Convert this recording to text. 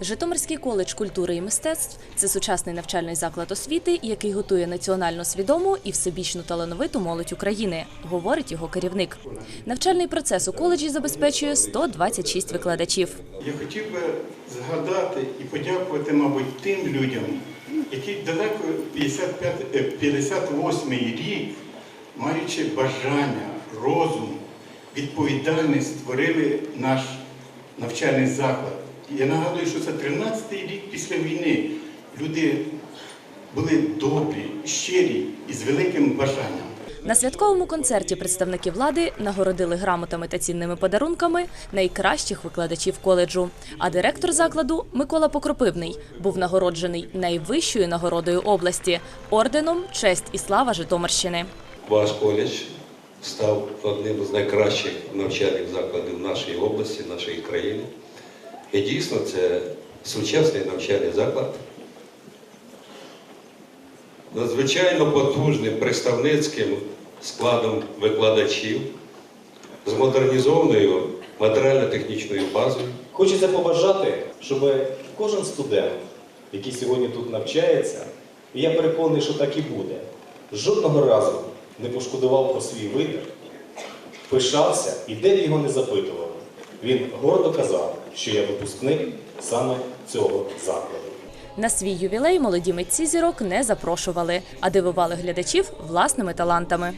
Житомирський коледж культури і мистецтв це сучасний навчальний заклад освіти, який готує національно свідому і всебічно талановиту молодь України, говорить його керівник. Навчальний процес у коледжі забезпечує 126 викладачів. Я хотів би згадати і подякувати, мабуть, тим людям, які далеко 55, е, 58-й рік, маючи бажання, розум, відповідальність, створили наш навчальний заклад. Я нагадую, що це 13-й рік після війни. Люди були добрі, щирі і з великим бажанням. На святковому концерті представники влади нагородили грамотами та цінними подарунками найкращих викладачів коледжу. А директор закладу Микола Покропивний був нагороджений найвищою нагородою області орденом Честь і слава Житомирщини. Ваш коледж став одним з найкращих навчальних закладів нашої області, нашої країни. І дійсно це сучасний навчальний заклад. Надзвичайно потужним представницьким складом викладачів з модернізованою матеріально-технічною базою. Хочеться побажати, щоб кожен студент, який сьогодні тут навчається, і я переконаний, що так і буде, жодного разу не пошкодував про свій вибір, пишався і де б його не запитували. Він гордо казав, що я випускник саме цього закладу. На свій ювілей молоді митці зірок не запрошували, а дивували глядачів власними талантами.